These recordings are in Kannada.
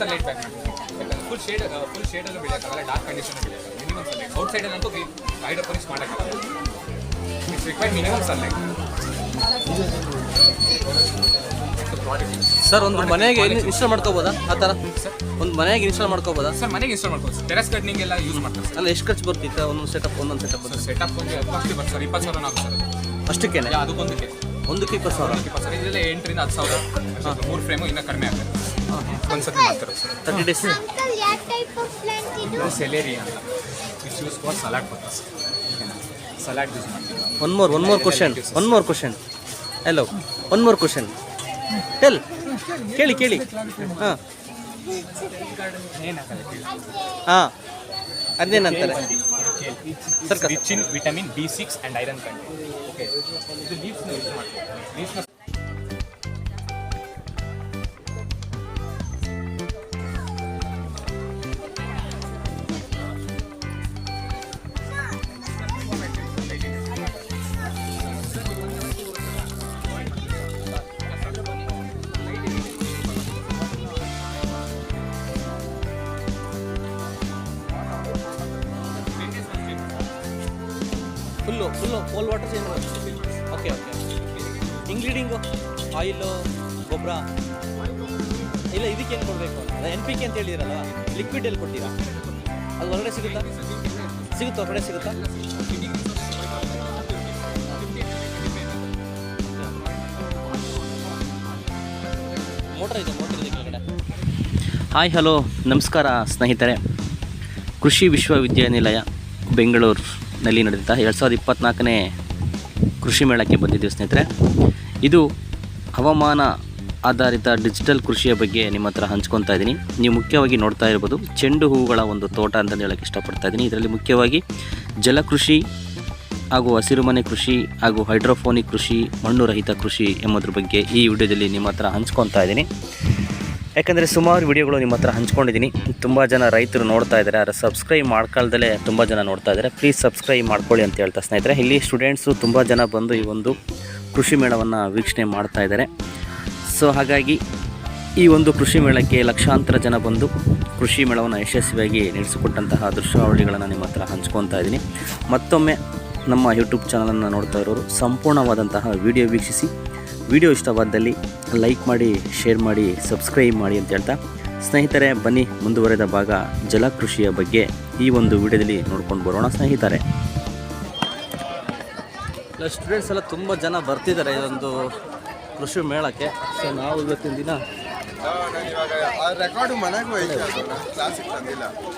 ಸನ್ಲೈಟ್ ಬ್ಯಾಕ್ ಮಾಡಿ ಫುಲ್ ಶೇಡ್ ಫುಲ್ ಶೇಡಲ್ಲೂ ಬೆಳೆಯೋಕ್ಕಾಗಲ್ಲ ಡಾರ್ಕ್ ಕಂಡೀಷನ್ ಬೆಳೆಯೋದು ಮಿನಿಮಮ್ ಸನ್ಲೈಟ್ ಔಟ್ ಸೈಡಲ್ಲಂತೂ ಹೈಡ್ರೋಪೋನಿಕ್ಸ್ ಮಾಡೋಕ್ಕಾಗಲ್ಲ it's require minimum sunlight sir ಒಂದು ಮನೆಗೆ ಇನ್ಸ್ಟಾಲ್ ಮಾಡ್ಕೋಬೋದಾ? ಆ ಥರ? ಒಂದು ಮನೆಗೆ ಇನ್ಸ್ಟಾಲ್ ಮಾಡ್ಕೋಬೋದಾ? ಸರ್ ಮನೆಗೆ ಇನ್ಸ್ಟಾಲ್ ಮಾಡ್ಬೋದು ಟೆರೆಸ್ ಗಾರ್ಡನಿಂಗ್ ಎಲ್ಲ ಯೂಸ್ ಮಾಡ್ತಾರೆ ಅಲ್ಲ ಎಷ್ಟು ಖರ್ಚು ಬರ್ತಿತ್ತು? ಒಂದೊಂದು ಸೆಟಪ್ ಒಂದೊಂದು ಸೆಟಪ್ ಸರ್ ಸೆಟಪ್ ಒಂದು ಫಸ್ಟ್ ಬರ್ತಾರೆ ಸರ್ ಇಪ್ಪತ್ತು ಸಾವಿರ. ಅಷ್ಟಕ್ಕೆ ಸರ್ ಅಷ್ಟಕ್ಕೇನೆ ಅದಕ್ಕೊಂದಕ್ಕೆ ಒಂದಕ್ಕೆ ಇಪ್ಪತ್ತು ಸಾವಿರ? ಇದರಲ್ಲಿ ಎಂಟರಿಂದ ಹತ್ತು ಸಾವಿರ. ಮೂರು ಫ್ರೇಮು ಇನ್ನೂ ಕಡಿಮೆ ಆಗುತ್ತೆ. ಒಂದ್ಸತಿ ಮಾಡ್ತಾರೆ ಸರ್. ತರ್ಟಿ ಡೇಸ್ ಇದು? ಸೆಲೇರಿ ಅಂತ. It's use for salad purpose salad use ಮಾಡ್ತೀವಿ. One more one more question one more question hello one more question tell ಕೇಳಿ ಕೇಳಿ. ಹಾಂ. ಹಾಂ. ಅದೇನಂತಾರೆ? ಸರ್ ಕಷ್ಟ rich in vitamin B six and iron content okay ಇದು ಲೀವ್ಸ್ನ ಯೂಸ್ ಮಾಡ್ತೀವಿ ಲೀವ್ಸ್ನ ಫುಲ್ಲು ಫುಲ್ಲು ಕೋಲ್ water change okay okay ingredient oil ಗೊಬ್ಬರ. ಇಲ್ಲ, ಇದಕ್ಕೆ ಏನು ಕೊಡಬೇಕು? ಎನ್ ಪಿ ಕೆ ಅಂತ ಹೇಳಿರಲ್ಲ ಲಿಕ್ವಿಡ್ ಎಲ್ಲಿ ಕೊಡ್ತೀರಾ? ಅದು ಹೊರಗಡೆ ಸಿಗುತ್ತಾ? ಸಿಗುತ್ತಾ? ಹೊರಗಡೆ ಸಿಗುತ್ತಾ? ಮೋಟರ್ ಇದೆ ಮೋಟರ್ ಇದೆ ಕೆಳಗಡೆ. ಹಾಯ್ ಹಲೋ ನಮಸ್ಕಾರ ಸ್ನೇಹಿತರೆ. ಕೃಷಿ ವಿಶ್ವವಿದ್ಯಾನಿಲಯ ಬೆಂಗಳೂರಿನಲ್ಲಿ ನಡೆದಂತಹ ಎರಡು ಸಾವಿರದ ಇಪ್ಪತ್ತ್ನಾಲ್ಕನೇ ಕೃಷಿ ಮೇಳಕ್ಕೆ ಬಂದಿದ್ದೀವಿ ಸ್ನೇಹಿತರೆ. ಇದು ಹವಾಮಾನ ಆಧಾರಿತ ಡಿಜಿಟಲ್ ಕೃಷಿಯ ಬಗ್ಗೆ ನಿಮ್ಮ ಹತ್ರ ಹಂಚ್ಕೊತಾ ಇದ್ದೀನಿ. ನೀವು ಮುಖ್ಯವಾಗಿ ನೋಡ್ತಾ ಇರ್ಬೋದು, ಚೆಂಡು ಹೂವುಗಳ ಒಂದು ತೋಟ ಅಂತಂದು ಹೇಳೋಕ್ಕೆ ಇಷ್ಟಪಡ್ತಾ ಇದ್ದೀನಿ. ಇದರಲ್ಲಿ ಮುಖ್ಯವಾಗಿ ಜಲಕೃಷಿ ಹಾಗೂ ಹಸಿರುಮನೆ ಕೃಷಿ ಹಾಗೂ ಹೈಡ್ರೋಫೋನಿಕ್ ಕೃಷಿ, ಮಣ್ಣು ರಹಿತ ಕೃಷಿ ಎಂಬುದ್ರ ಬಗ್ಗೆ ಈ ವಿಡಿಯೋದಲ್ಲಿ ನಿಮ್ಮ ಹತ್ರ ಹಂಚ್ಕೊತಾ ಇದ್ದೀನಿ. ಯಾಕಂದರೆ ಸುಮಾರು ವೀಡಿಯೋಗಳು ನಿಮ್ಮ ಹತ್ರ ಹಂಚ್ಕೊಂಡಿದ್ದೀನಿ. ತುಂಬ ಜನ ರೈತರು ನೋಡ್ತಾ ಇದ್ದಾರೆ. ಆದರೆ ಸಬ್ಸ್ಕ್ರೈಬ್ ಮಾಡ್ಕೊಳ್ದಲೇ ತುಂಬ ಜನ ನೋಡ್ತಾ ಇದ್ದಾರೆ. ಪ್ಲೀಸ್ ಸಬ್ಸ್ಕ್ರೈಬ್ ಮಾಡ್ಕೊಳ್ಳಿ ಅಂತ ಹೇಳ್ತಾ ಸ್ನೇಹಿತರೆ. ಇಲ್ಲಿ ಸ್ಟೂಡೆಂಟ್ಸು ತುಂಬ ಜನ ಬಂದು ಈ ಒಂದು ಕೃಷಿ ಮೇಳವನ್ನು ವೀಕ್ಷಣೆ ಮಾಡ್ತಾ ಇದ್ದಾರೆ. ಸೊ ಹಾಗಾಗಿ ಈ ಒಂದು ಕೃಷಿ ಮೇಳಕ್ಕೆ ಲಕ್ಷಾಂತರ ಜನ ಬಂದು ಕೃಷಿ ಮೇಳವನ್ನು ಯಶಸ್ವಿಯಾಗಿ ನಡೆಸಿಕೊಟ್ಟಂತಹ ದೃಶ್ಯಾವಳಿಗಳನ್ನು ನಿಮ್ಮ ಹತ್ರ ಹಂಚ್ಕೊತಾ ಇದ್ದೀನಿ. ಮತ್ತೊಮ್ಮೆ ನಮ್ಮ ಯೂಟ್ಯೂಬ್ ಚಾನಲನ್ನು ನೋಡ್ತಾ ಇರೋರು, ಸಂಪೂರ್ಣವಾದಂತಹ ವಿಡಿಯೋ ವೀಕ್ಷಿಸಿ. ವಿಡಿಯೋ ಇಷ್ಟವಾದಲ್ಲಿ ಲೈಕ್ ಮಾಡಿ, ಶೇರ್ ಮಾಡಿ, ಸಬ್ಸ್ಕ್ರೈಬ್ ಮಾಡಿ ಅಂತ ಹೇಳ್ತಾ. ಸ್ನೇಹಿತರೆ, ಬನ್ನಿ ಮುಂದುವರೆದ ಭಾಗ ಜಲಕೃಷಿಯ ಬಗ್ಗೆ ಈ ಒಂದು ವಿಡಿಯೋದಲ್ಲಿ ನೋಡ್ಕೊಂಡು ಬರೋಣ ಸ್ನೇಹಿತರೆ. ಸ್ಟೂಡೆಂಟ್ಸ್ ಎಲ್ಲ ತುಂಬ ಜನ ಬರ್ತಿದ್ದಾರೆ ಇದೊಂದು ಕೃಷಿ ಮೇಳಕ್ಕೆ. ಸೊ ನಾವು ಇವತ್ತಿನ ದಿನ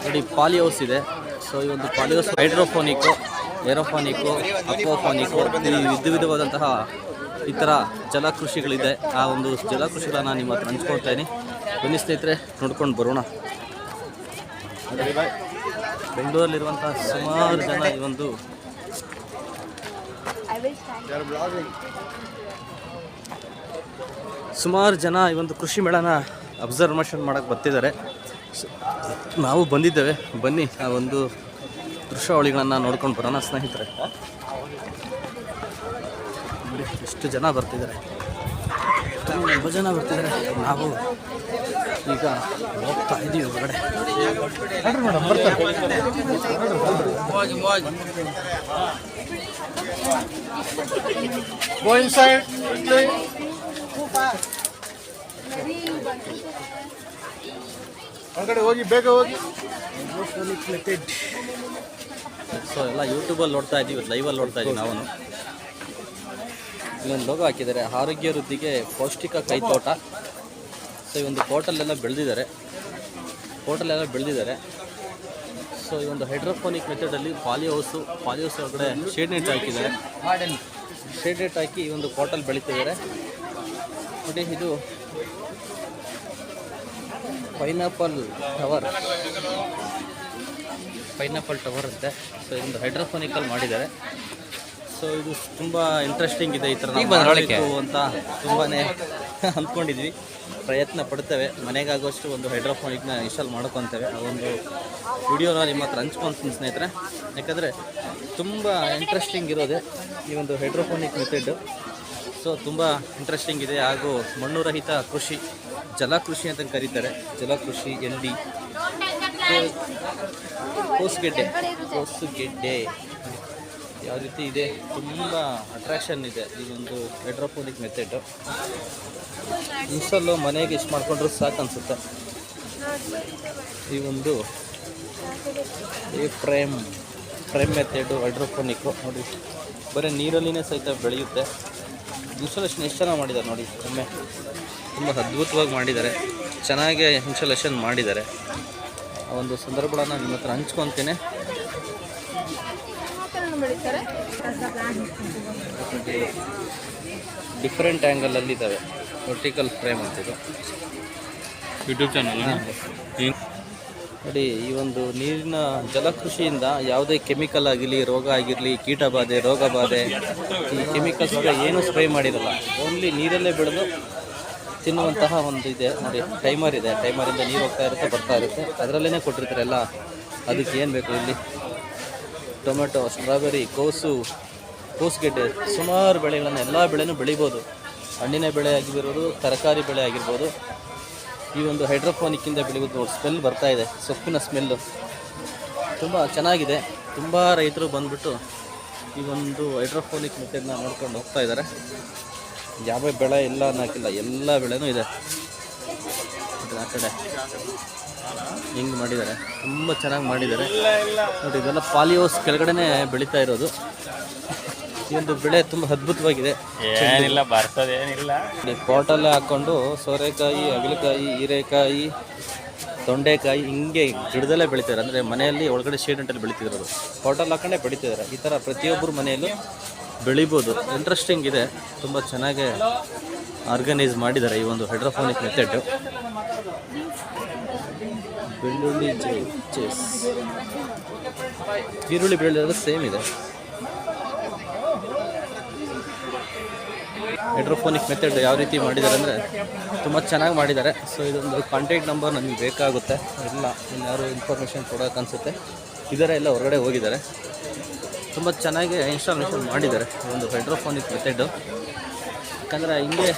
ನೋಡಿ ಪಾಲಿ ಹೌಸ್ ಇದೆ. ಸೊ ಈ ಒಂದು ಪಾಲಿ ಹೌಸ್ ಹೈಡ್ರೋಫೋನಿಕ್ಕು ಏರೋಫೋನಿಕ್ಕು ಈ ವಿಧ ವಿಧವಾದಂತಹ ಈ ಥರ ಜಲಕೃಷಿಗಳಿದೆ. ಆ ಒಂದು ಜಲಕೃಷಿಗಳನ್ನ ನಿಮ್ಮ ಹತ್ರ ಹಂಚ್ಕೊಳ್ತಾ ಇದ್ದೀನಿ ಬನ್ನಿ ಸ್ನೇಹಿತರೆ, ನೋಡ್ಕೊಂಡು ಬರೋಣ. ಬೆಂಗಳೂರಲ್ಲಿರುವಂಥ ಸುಮಾರು ಜನ ಈ ಒಂದು ಸುಮಾರು ಜನ ಈ ಒಂದು ಕೃಷಿ ಮೇಳನ ಅಬ್ಸರ್ವೇಷನ್ ಮಾಡೋಕ್ಕೆ ಬರ್ತಿದ್ದಾರೆ. ನಾವು ಬಂದಿದ್ದೇವೆ. ಬನ್ನಿ, ಆ ಒಂದು ದೃಶ್ಯಾವಳಿಗಳನ್ನು ನೋಡ್ಕೊಂಡು ಬರೋಣ ಸ್ನೇಹಿತರೆ. ಎಷ್ಟು ಜನ ಬರ್ತಿದ್ದಾರೆ. ತುಂಬ ಜನ ಬರ್ತಿದ್ದಾರೆ. ನಾವು ಈಗ ಹೋಗ್ತಾ ಇದ್ದೀವಿ ಹೊರಗಡೆ. ಹೊರಗಡೆ ಹೋಗಿ ಬೇಗ ಹೋಗಿ. ಸೊ ಎಲ್ಲ ಯೂಟ್ಯೂಬಲ್ಲಿ ನೋಡ್ತಾ ಇದ್ದೀವಿ ಲೈವಲ್ಲಿ ನೋಡ್ತಾ ಇದ್ದೀವಿ ನಾವು. ಇಲ್ಲೊಂದು ಲೋಗೋ ಹಾಕಿದ್ದಾರೆ. ಆರೋಗ್ಯ ವೃದ್ಧಿಗೆ ಪೌಷ್ಟಿಕ ಕೈತೋಟ. ಸೊ ಈ ಒಂದು ಹೋಟೆಲೆಲ್ಲ ಬೆಳೆದಿದ್ದಾರೆ. ಹೋಟೆಲೆಲ್ಲ ಬೆಳೆದಿದ್ದಾರೆ. ಸೊ ಈ ಒಂದು ಹೈಡ್ರೋಫೋನಿಕ್ ಮೆಥಡಲ್ಲಿ ಪಾಲಿ ಹೌಸು ಪಾಲಿ ಹೌಸ್ ಒಳಗಡೆ ಶೇಡ್ ನೆಟ್ ಹಾಕಿದ್ದಾರೆ. ಶೇಡ್ ನೆಟ್ ಹಾಕಿ ಈ ಒಂದು ಹೋಟೆಲ್ ಬೆಳೀತಿದ್ದಾರೆ. ನೋಡಿ, ಇದು ಪೈನಾಪಲ್ ಟವರ್ ಪೈನಾಪಲ್ ಟವರ್ ಅಂತೆ. ಸೊ ಇದೊಂದು ಹೈಡ್ರೋಫೋನಿಕಲ್ಲಿ ಮಾಡಿದ್ದಾರೆ. ಸೊ ಇದು ತುಂಬ ಇಂಟ್ರೆಸ್ಟಿಂಗ್ ಇದೆ ಈ ಥರ ಅಂತ ತುಂಬಾ ಅಂದ್ಕೊಂಡಿದ್ವಿ. ಪ್ರಯತ್ನ ಪಡ್ತೇವೆ. ಮನೆಗಾಗುವಷ್ಟು ಒಂದು ಹೈಡ್ರೋಫೋನಿಕ್ನ ಇನ್ಸ್ಟಾಲ್ ಮಾಡ್ಕೊತೇವೆ. ಆ ಒಂದು ವಿಡಿಯೋನ ನಿಮ್ಮ ಹತ್ರ ಹಂಚ್ಕೊತೀನಿ ಸ್ನೇಹಿತರೆ. ಯಾಕಂದರೆ ತುಂಬ ಇಂಟ್ರೆಸ್ಟಿಂಗ್ ಇರೋದೆ ಈ ಒಂದು ಹೈಡ್ರೋಫೋನಿಕ್ ಮೆಥಡ್ ಸೊ ತುಂಬ ಇಂಟ್ರೆಸ್ಟಿಂಗ್ ಇದೆ. ಹಾಗೂ ಮಣ್ಣು ರಹಿತ ಕೃಷಿ ಜಲಕೃಷಿ ಅಂತ ಕರೀತಾರೆ. ಜಲಕೃಷಿ ಎಲ್ ಡಿ. ಕೋಸುಗೆಡ್ಡೆ. ಕೋಸುಗೆಡ್ಡೆ. ಯಾವ ರೀತಿ ಇದೆ, ತುಂಬ ಅಟ್ರಾಕ್ಷನ್ ಇದೆ. ಈ ಒಂದು ಹೈಡ್ರೋಪೋನಿಕ್ ಮೆಥಡು ಇನ್ಸಲ್ಲು ಮನೆಗೆ ಇಷ್ಟು ಮಾಡಿಕೊಂಡ್ರೆ ಸಾಕು ಅನಿಸುತ್ತೆ. ಈ ಒಂದು ಈ ಫ್ರೇಮ್ ಫ್ರೇಮ್ ಮೆಥಡು ಹೈಡ್ರೋಪೋನಿಕ್ಕು ನೋಡಿ, ಬರೀ ನೀರಲ್ಲಿನೇ ಸಹಿತ ಬೆಳೆಯುತ್ತೆ. ಇನ್ಸ್ಟಾಲೇಷನ್ ಎಷ್ಟು ಚೆನ್ನಾಗಿ ಮಾಡಿದ್ದಾರೆ ನೋಡಿ, ಒಮ್ಮೆ. ತುಂಬ ಅದ್ಭುತವಾಗಿ ಮಾಡಿದ್ದಾರೆ. ಚೆನ್ನಾಗಿ ಇನ್ಸ್ಟಾಲೇಷನ್ ಮಾಡಿದ್ದಾರೆ. ಆ ಒಂದು ಸಂದರ್ಭಗಳನ್ನು ನಿಮ್ಮ ಹತ್ರ ಹಂಚ್ಕೊತೀನಿ. ಡಿಫ್ರೆಂಟ್ ಆ್ಯಂಗಲಲ್ಲಿ ಇದ್ದಾವೆ. ವರ್ಟಿಕಲ್ ಫ್ರೇಮ್ ಅಂತಿದೆ ಯೂಟ್ಯೂಬ್ ಚಾನಲ್ ನೋಡಿ ಈ ಒಂದು ನೀರಿನ ಜಲಕೃಷಿಯಿಂದ ಯಾವುದೇ ಕೆಮಿಕಲ್ ಆಗಿರಲಿ ರೋಗ ಆಗಿರಲಿ ಕೀಟ ಬಾಧೆ ರೋಗ ಬಾಧೆ ಈ ಕೆಮಿಕಲ್ಸ್ ಏನು ಸ್ಪ್ರೇ ಮಾಡಿರಲ್ಲ ಓನ್ಲಿ ನೀರಲ್ಲೇ ಬೆಳೆದು ತಿನ್ನುವಂತಹ ಒಂದು ಇದೆ. ನೋಡಿ ಟೈಮರ್ ಇದೆ. ಟೈಮರಿಂದ ನೀರು ಹೋಗ್ತಾ ಇರುತ್ತೆ ಬರ್ತಾ ಇರುತ್ತೆ. ಅದರಲ್ಲೇ ಕೊಟ್ಟಿರ್ತಾರೆ ಎಲ್ಲ. ಅದಕ್ಕೆ ಏನು ಬೇಕು ಇಲ್ಲಿ? ಟೊಮೆಟೊ, ಸ್ಟ್ರಾಬೆರಿ, ಕೋಸು, ಕೋಸುಗೆಡ್ಡೆ, ಸುಮಾರು ಬೆಳೆಗಳನ್ನು ಎಲ್ಲ ಬೆಳೆನೂ ಬೆಳಿಬೋದು. ಹಣ್ಣಿನ ಬೆಳೆ ಆಗಿರ್ಬೋದು, ತರಕಾರಿ ಬೆಳೆ ಆಗಿರ್ಬೋದು. ಈ ಒಂದು ಹೈಡ್ರೋಫೋನಿಕ್ಕಿಂದ ಬೆಳೆಯೋದು ಸ್ಮೆಲ್ ಬರ್ತಾ ಇದೆ, ಸೊಪ್ಪಿನ ಸ್ಮೆಲ್ಲು ತುಂಬ ಚೆನ್ನಾಗಿದೆ. ತುಂಬ ರೈತರು ಬಂದುಬಿಟ್ಟು ಈ ಒಂದು ಹೈಡ್ರೋಫೋನಿಕ್ ಮೆಥಡ್ನ ನೋಡ್ಕೊಂಡು ಹೋಗ್ತಾ ಇದ್ದಾರೆ. ಯಾವ ಬೆಳೆ ಇಲ್ಲ ಅನ್ನೋಕ್ಕಿಲ್ಲ, ಎಲ್ಲ ಬೆಳೆನೂ ಇದು. ಆ ಕಡೆ. ಹಿಂಗೆ ಮಾಡಿದ್ದಾರೆ. ತುಂಬ ಚೆನ್ನಾಗಿ ಮಾಡಿದ್ದಾರೆ. ನೋಡಿ ಇದೆಲ್ಲ ಪಾಲಿಯೋಸ್ ಕೆಳಗಡೆನೆ ಬೆಳೀತಾ ಇರೋದು. ಈ ಒಂದು ಬೆಳೆ ತುಂಬ ಅದ್ಭುತವಾಗಿದೆ. ಏನಿಲ್ಲ ಬರ್ತದೇನಿಲ್ಲ ಪಾಟಲ್ಲೇ ಹಾಕ್ಕೊಂಡು ಸೋರೆಕಾಯಿ ಅಗಲಕಾಯಿ ಹೀರೆಕಾಯಿ ತೊಂಡೆಕಾಯಿ ಹಿಂಗೆ ಗಿಡದಲ್ಲೇ ಬೆಳಿತಾರೆ ಅಂದರೆ ಮನೆಯಲ್ಲಿ ಒಳಗಡೆ ಶೇಡ್ ಅಂಟಲ್ಲಿ ಬೆಳಿತಿರೋದು. ಪಾಟಲ್ಲಿ ಹಾಕೊಂಡೇ ಬೆಳಿತಿದ್ದಾರೆ. ಈ ಥರ ಪ್ರತಿಯೊಬ್ಬರು ಮನೆಯಲ್ಲೂ ಬೆಳಿಬೋದು. ಇಂಟ್ರೆಸ್ಟಿಂಗ್ ಇದೆ. ತುಂಬ ಚೆನ್ನಾಗಿ ಆರ್ಗನೈಸ್ ಮಾಡಿದ್ದಾರೆ ಈ ಒಂದು ಹೈಡ್ರೋಫೋನಿಕ್ ಮೆಥಡ್. ಬೆಳ್ಳುಳ್ಳಿ ಚೆಸ್. ಈರುಳ್ಳಿ ಬೆಳ್ಳುಳ್ಳಿ ಸೇಮ್ ಇದೆ. ಹೈಡ್ರೋಫೋನಿಕ್ ಮೆಥಡ್ ಯಾವ ರೀತಿ ಮಾಡಿದ್ದಾರೆ ಅಂದರೆ ತುಂಬ ಚೆನ್ನಾಗಿ ಮಾಡಿದ್ದಾರೆ. ಸೊ ಇದೊಂದು ಕಾಂಟ್ಯಾಕ್ಟ್ ನಂಬರ್ ನನಗೆ ಬೇಕಾಗುತ್ತೆ. ಇಲ್ಲ ಇನ್ಯಾರು ಇನ್ಫಾರ್ಮೇಷನ್ ಕೊಡೋಕೆ ಅನಿಸುತ್ತೆ. ಇದರ ಎಲ್ಲ ಹೊರಗಡೆ ಹೋಗಿದ್ದಾರೆ. ತುಂಬ ಚೆನ್ನಾಗಿ ಇನ್ಸ್ಟಾಲ್ಮೇಷನ್ ಮಾಡಿದ್ದಾರೆ ಒಂದು ಹೈಡ್ರೋಫೋನಿಕ್ ಮೆಥಡು. ಯಾಕಂದರೆ ಹಿಂಗೆ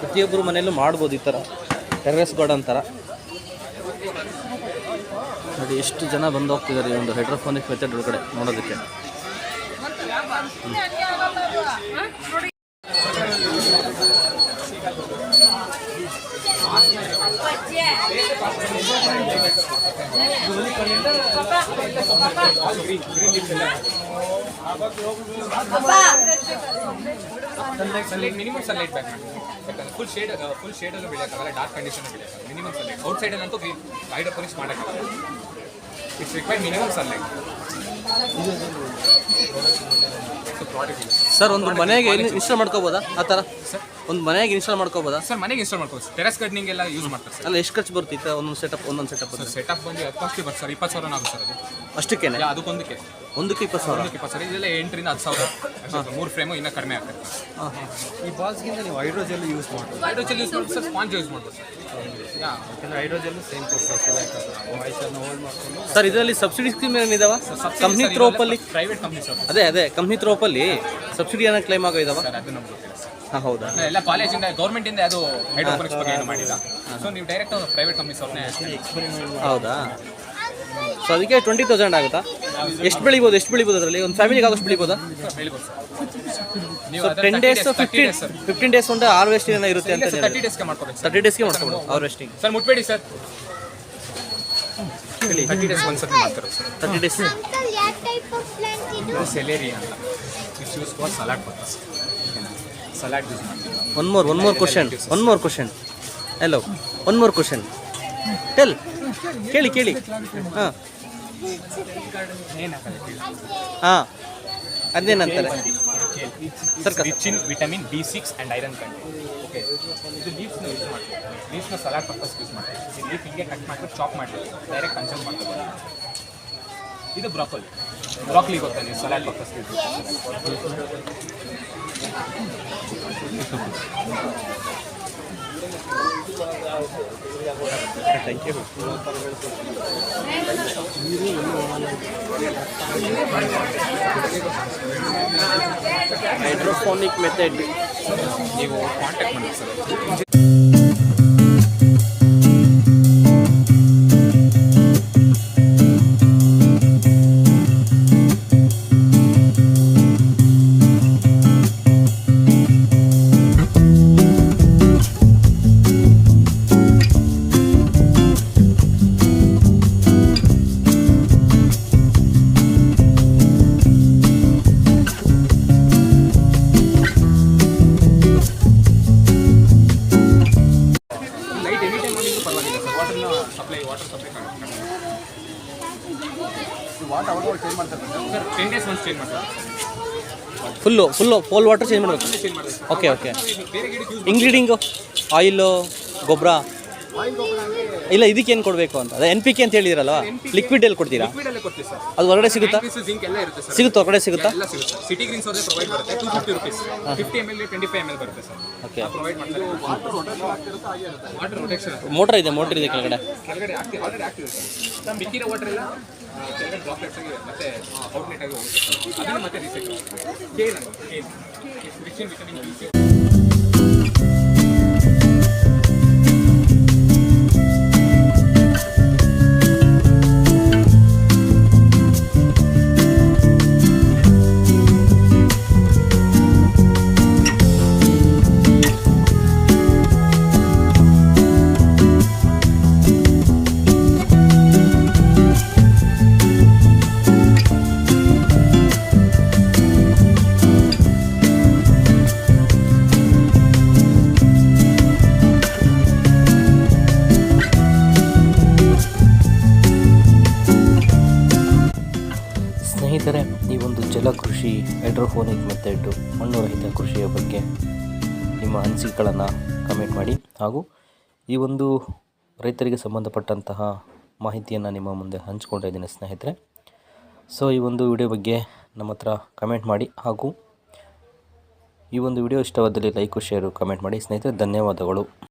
ಪ್ರತಿಯೊಬ್ಬರು ಮನೆಯಲ್ಲೂ ಮಾಡ್ಬೋದು ಈ ಥರ. ಟೆರ್ರಸ್ ಗಾರ್ಡನ್ ಥರ. ನೋಡಿ, ಎಷ್ಟು ಜನ ಬಂದು ಹೋಗ್ತಿದ್ದಾರೆ ಈ ಒಂದು ಹೈಡ್ರೋಫೋನಿಕ್ ಮೆಥಡ್ ಒಳಗಡೆ ನೋಡೋದಕ್ಕೆ. Sunlight sunlight minimum sunlight back ಮಾಡಿ. ಯಾಕಂದ್ರೆ ಫುಲ್ ಶೇಡ್ ಫುಲ್ ಶೇಡಲ್ಲೂ ಬೆಳೆಯೋಕ್ಕಾಗಲ್ಲ ಡಾರ್ಕ್ ಕಂಡೀಷನ್ ಬೆಳೆಯೋಕ್ಕಾಗಲ್ಲ ಮಿನಿಮಮ್ ಸನ್ಲೈಟ್ ಔಟ್ ಸೈಡಲ್ಲಂತೂ ಗ್ರೀನ್ ಹೈಡ್ರೋಪೋನಿಕ್ಸ್ ಮಾಡೋಕ್ಕಾಗಲ್ಲ it's require minimum sunlight so product sir ಒಂದು ಮನೆಗೆ ಇನ್ಸ್ಟಾಲ್ ಮಾಡ್ಕೋಬೋದಾ? ಆ ಥರ? ಒಂದು ಮನೆಗೆ ಇನ್ಸ್ಟಾಲ್ ಮಾಡ್ಕೋಬೋದಾ? ಸರ್ ಮನೆಗೆ ಇನ್ಸ್ಟಾಲ್ ಮಾಡ್ಕೋಬೋದು ಟೆರೆಸ್ ಗಾರ್ಡನಿಂಗ್ ಎಲ್ಲ ಯೂಸ್ ಮಾಡ್ತಾರೆ ಸರ್. ಅಲ್ಲ ಎಷ್ಟು ಖರ್ಚು ಬರ್ತಿತ್ತು ಒಂದೊಂದು ಸೆಟಪ್ ಒಂದೊಂದು ಸೆಟಪ್ ಸರ್ ಸೆಟಪ್ ಬಂದು ಕಾಸ್ಟ್ಲಿ ಬರ್ತದೆ ಸರ್ ಇಪ್ಪತ್ತು ಸಾವಿರ ಆಗುತ್ತೆ ಸರ್ ಅದು. ಅಷ್ಟಕ್ಕೇನೆ? ಯಾ, ಅದಕ್ಕೊಂದಕ್ಕೆ. ಒಂದಕ್ಕೆ ಇಪ್ಪತ್ತು ಸಾವಿರ? ಒಂದಕ್ಕೆ ಇಪ್ಪತ್ತು ಸಾವಿರ. ಇದೆಲ್ಲ ಎಂಟರಿಂದ ಹತ್ತು ಸಾವಿರ. ಮೂರು ಫ್ರೇಮು ಇನ್ನೂ ಕಡಿಮೆ ಆಗ್ತದೆ ಹಾಂ ಹಾಂ. ಈ ಬಾಲ್ಸ್ಗಿಂತ ನೀವು ಹೈಡ್ರೋಜೆಲ್ ಯೂಸ್ ಮಾಡ್ಬೋದು. ಹೈಡ್ರೋಜೆಲ್ ಯೂಸ್ ಮಾಡ್ಬೋದು ಸರ್ ಸ್ಪಾಂಜ್ ಯೂಸ್ ಮಾಡ್ಬೋದು ಸರ್. ಯಾಕಂದ್ರೆ ಹೈಡ್ರೋಜೆಲ್ ಸೇಮ್ ವಾಯ್ಸನ್ನು ಹೋಲ್ಡ್ ಮಾಡ್ಕೊಂಡು ಸರ್ ಇದರಲ್ಲಿ ಸಬ್ಸಿಡಿ ಸ್ಕೀಮ್ ಏನಿದಾವ ಕಂಪ್ನಿ ಥ್ರೋಪಲ್ಲಿ ಪ್ರೈವೇಟ್ ಕಂಪ್ನಿ ಸರ್ ಅದೇ ಅದೇ ಕಂಪ್ನಿ ಥ್ರೋಪಲ್ಲಿ ಸಬ್ಸಿಡಿ ಏನೋ ಕ್ಲೈಮ್ ಆಗೋ ಇದಾವ? ಸರ್ ಅದು ನಮ್ಗೆ ಗೊತ್ತಿಲ್ಲ ಸರ್. ಹಾಂ ಹೌದಾ? ಎಲ್ಲ ಕಾಲೇಜಿಂದ ಗೌರ್ಮೆಂಟಿಂದ ಅದು ಹೈಡ್ರೋಪೋನಿಕ್ಸ್ ಬಗ್ಗೆ ಏನು ಮಾಡಿಲ್ಲ. ಸೊ ನೀವು ಡೈರೆಕ್ಟ್ ಪ್ರೈವೇಟ್ ಕಂಪ್ನೀಸ್ ಅವ್ರನ್ನೇ ಹೌದಾ? ಸೊ ಅದಕ್ಕೆ ಟ್ವೆಂಟಿ ತೌಸಂಡ್ ಆಗುತ್ತಾ? ಎಷ್ಟು ಬೆಳಿಬೋದು ಎಷ್ಟು ಬೆಳಿಬೋದು ಅದರಲ್ಲಿ? ಒಂದು ಫ್ಯಾಮಿಲಿಗೆ ಆಗೋಷ್ಟು ಬೆಳಿಬೋದಾ? ಬೆಳಿಬೋದು so ten days fifteen sir fifteen days ಒಂದು ಹಾರ್ವೆಸ್ಟಿಂಗ್ ಏನೋ ಇರುತ್ತೆ ಅಂತ ತರ್ಟಿ ಡೇಸ್ಗೆ ಮಾಡ್ಕೊಬೇಕು ಸರ್ ತರ್ಟಿ ಡೇಸ್ಗೆ ಮಾಡ್ಕೊಬೋದು ಹಾರ್ವೆಸ್ಟಿಂಗ್ ಸರ್ ಮುಟ್ಬೇಡಿ ಸರ್ ತರ್ಟಿ ಡೇಸ್ ಒಂದ್ಸತಿ ಮಾಡ್ತಾರೆ ಸರ್ ತರ್ಟಿ ಡೇಸ್ Uncle, ಯಾವ ಟೈಪ್ ಆಫ್ ಪ್ಲಾಂಟ್ ಇದು? ಸೆಲೇರಿ ಅಂತ. It's use for salad purpose salad use ಮಾಡ್ತೀವಿ one more one more question one more question hello one more question tell ಕೇಳಿ ಕೇಳಿ. ಹಾಂ. ಹಾಂ. ಅದೇನಂತಾರೆ? Sir rich in vitamin B six and iron content okay ಇದು ಲೀಫ್ನ ಯೂಸ್ ಮಾಡ್ತೀವಿ. ಲೀಫ್ನ ಸಲಾಡ್ ಪರ್ಪಸ್ ಯೂಸ್ ಮಾಡ್ತೀವಿ. ಈ ಲೀಫ್ ಹಿಂಗೆ ಕಟ್ ಮಾಡ್ಬಿಟ್ಟು ಚಾಪ್ ಮಾಡ್ತೀವಿ. ಡೈರೆಕ್ಟ್ ಕನ್ಸೂಮ್ ಮಾಡ್ತೀವಿ. ಇದು ಬ್ರಾಕೊಲಿ ಬ್ರಾಕ್ಲಿ ಗೊತ್ತಾ ನೀವು salad purpose use thank you hydroponic method ನೀವು ಕಾಂಟ್ಯಾಕ್ಟ್ ಮಾಡಿ ಸರ್. ಫುಲ್ಲು ಫುಲ್ಲು ಪೋಲ್ ವಾಟರ್ ಚೇಂಜ್ ಮಾಡಬೇಕು. ಓಕೆ ಓಕೆ ಇಂಗ್ರೀಡಿಂಗು ಆಯಿಲು ಗೊಬ್ಬರ? ಇಲ್ಲ ಇದಕ್ಕೇನು ಕೊಡಬೇಕು ಅಂತ? ಅದೇ ಎನ್ ಪಿ ಕೆ ಅಂತ ಹೇಳಿದಿರಲ್ಲ ಲಿಕ್ವಿಡ್ ಎಲ್ಲಿ ಕೊಡ್ತೀರಾ? ಲಿಕ್ವಿಡ್ ಅಲ್ಲೇ ಕೊಡ್ತೀವಿ ಸರ್. ಅದು ಹೊರಗಡೆ ಸಿಗುತ್ತಾ? ಸಿಗುತ್ತಾ? ಹೊರಗಡೆ ಸಿಗುತ್ತಾ? ಓಕೆ ಮೋಟ್ರ್ ಇದೆ ಮೋಟರ್ ಇದೆ ಕೆಳಗಡೆ. ಕೆಳಗಡೆ ಡ್ರಾಪ್ಲೆಟ್ಸ್ ಆಗಿ ಮತ್ತೆ ಔಟ್ಲೆಟ್ ಆಗಿ ಹೋಗುತ್ತೆ. ಅದನ್ನು ಮತ್ತೆ ರೀಸೆಟ್ ಇನ್ ವಿಟಮಿನ್ ಬಿ ಈ ಒಂದು ಜಲಕೃಷಿ ಹೈಡ್ರೋಫೋನಿಕ್ ಮೆಥಡ್ ಮಣ್ಣು ರಹಿತ ಕೃಷಿಯ ಬಗ್ಗೆ ನಿಮ್ಮ ಅನಿಸಿಕೆಗಳನ್ನು ಕಮೆಂಟ್ ಮಾಡಿ ಹಾಗೂ ಈ ಒಂದು ರೈತರಿಗೆ ಸಂಬಂಧಪಟ್ಟಂತಹ ಮಾಹಿತಿಯನ್ನು ನಿಮ್ಮ ಮುಂದೆ ಹಂಚ್ಕೊಳ್ತಾ ಇದ್ದೀನಿ ಸ್ನೇಹಿತರೆ. ಸೊ ಈ ಒಂದು ವಿಡಿಯೋ ಬಗ್ಗೆ ನಮ್ಮ ಹತ್ರ ಕಮೆಂಟ್ ಮಾಡಿ ಹಾಗೂ ಈ ಒಂದು ವಿಡಿಯೋ ಇಷ್ಟವಾದಲ್ಲಿ ಲೈಕು ಶೇರು ಕಮೆಂಟ್ ಮಾಡಿ. ಸ್ನೇಹಿತರೆ, ಧನ್ಯವಾದಗಳು.